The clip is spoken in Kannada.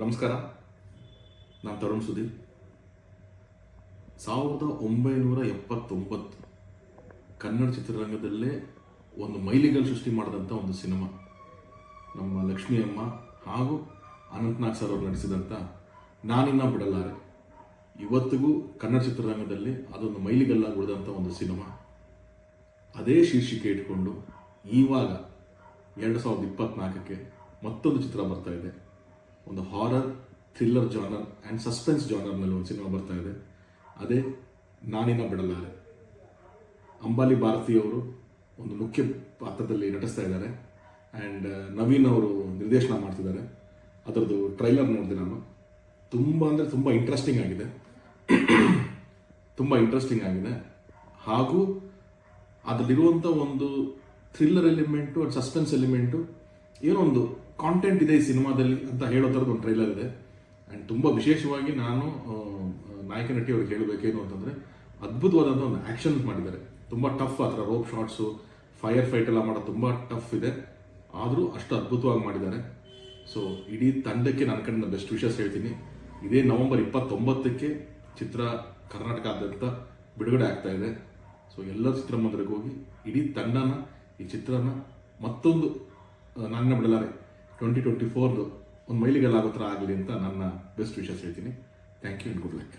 ನಮಸ್ಕಾರ. ನಾನು ತರುಣ್ ಸುದೀಪ್. ಸಾವಿರದ ಒಂಬೈನೂರ ಎಪ್ಪತ್ತೊಂಬತ್ತು ಕನ್ನಡ ಚಿತ್ರರಂಗದಲ್ಲೇ ಒಂದು ಮೈಲಿಗಲ್ ಸೃಷ್ಟಿ ಮಾಡಿದಂಥ ಒಂದು ಸಿನಿಮಾ. ನಮ್ಮ ಲಕ್ಷ್ಮಿ ಅಮ್ಮ ಹಾಗೂ ಅನಂತನಾಗ್ ಸರ್ ಅವರು ನಡೆಸಿದಂಥ ನಾನಿನ್ನ ಬಿಡಲಾರೆ. ಇವತ್ತಿಗೂ ಕನ್ನಡ ಚಿತ್ರರಂಗದಲ್ಲಿ ಅದೊಂದು ಮೈಲಿಗಲ್ಲಾಗಿ ಉಳಿದಂಥ ಒಂದು ಸಿನಿಮಾ. ಅದೇ ಶೀರ್ಷಿಕೆ ಇಟ್ಕೊಂಡು ಈವಾಗ ಎರಡು ಸಾವಿರದ ಇಪ್ಪತ್ತ್ನಾಲ್ಕಕ್ಕೆ ಮತ್ತೊಂದು ಚಿತ್ರ ಬರ್ತಾ ಇದೆ. ಒಂದು horror thriller genre and suspense ಜಾನರ್ನಲ್ಲಿ ಒಂದು ಸಿನಿಮಾ ಬರ್ತಾ ಇದೆ. ಅದೇ ನಾನಿನ ಬಿಡಲಾರೆ. ಅಂಬಾಲಿ ಭಾರತಿಯವರು ಒಂದು ಮುಖ್ಯ ಪಾತ್ರದಲ್ಲಿ ನಟಿಸ್ತಾ ಇದ್ದಾರೆ. ಆ್ಯಂಡ್ ನವೀನ್ ಅವರು ನಿರ್ದೇಶನ ಮಾಡ್ತಿದ್ದಾರೆ. ಅದರದ್ದು ಟ್ರೈಲರ್ ನೋಡಿದೆ ನಾನು. ತುಂಬ ಅಂದರೆ ತುಂಬ ಇಂಟ್ರೆಸ್ಟಿಂಗ್ ಆಗಿದೆ. ತುಂಬ ಇಂಟ್ರೆಸ್ಟಿಂಗ್ ಆಗಿದೆ. ಹಾಗೂ ಅದರಲ್ಲಿರುವಂಥ ಒಂದು thriller element and suspense element ಏನೋ ಒಂದು ಕಾಂಟೆಂಟ್ ಇದೆ ಈ ಸಿನಿಮಾದಲ್ಲಿ ಅಂತ ಹೇಳೋ ಥರದ್ದು ಒಂದು ಟ್ರೈಲರ್ ಇದೆ. ಆ್ಯಂಡ್ ತುಂಬ ವಿಶೇಷವಾಗಿ ನಾನು ನಾಯಕ ನಟಿ ಅವ್ರಿಗೆ ಹೇಳಬೇಕೇನು ಅಂತಂದರೆ ಅದ್ಭುತವಾದಂಥ ಒಂದು ಆ್ಯಕ್ಷನ್ ಮಾಡಿದ್ದಾರೆ. ತುಂಬ ಟಫ್ ಆ ಥರ ರೋಪ್ ಶಾರ್ಟ್ಸು ಫೈರ್ ಫೈಟ್ ಎಲ್ಲ ಮಾಡೋದು ತುಂಬ ಟಫ್ ಇದೆ. ಆದರೂ ಅಷ್ಟು ಅದ್ಭುತವಾಗಿ ಮಾಡಿದ್ದಾರೆ. ಸೊ ಇಡೀ ತಂಡಕ್ಕೆ ನನ್ನ ಕಡೆಯಿಂದ ಬೆಸ್ಟ್ ವಿಷಸ್ ಹೇಳ್ತೀನಿ. ಇದೇ ನವೆಂಬರ್ ಇಪ್ಪತ್ತೊಂಬತ್ತಕ್ಕೆ ಚಿತ್ರ ಕರ್ನಾಟಕದಾದ್ಯಂತ ಬಿಡುಗಡೆ ಆಗ್ತಾ ಇದೆ. ಸೊ ಎಲ್ಲ ಚಿತ್ರಮಂದಿರಕ್ಕೆ ಹೋಗಿ, ಇಡೀ ತಂಡನ, ಈ ಚಿತ್ರನ ಮತ್ತೊಂದು ನನ್ನ ಬಿಡಲಾರೆ. ಟ್ವೆಂಟಿ ಟ್ವೆಂಟಿ ಫೋರ್ದು ಒಂದು ಮೈಲಿಗೆಲ್ಲ ಆಗೋ ಥರ ಆಗಲಿ ಅಂತ ನನ್ನ ಬೆಸ್ಟ್ ವಿಷಸ್ ಹೇಳ್ತೀನಿ. Thank you and good luck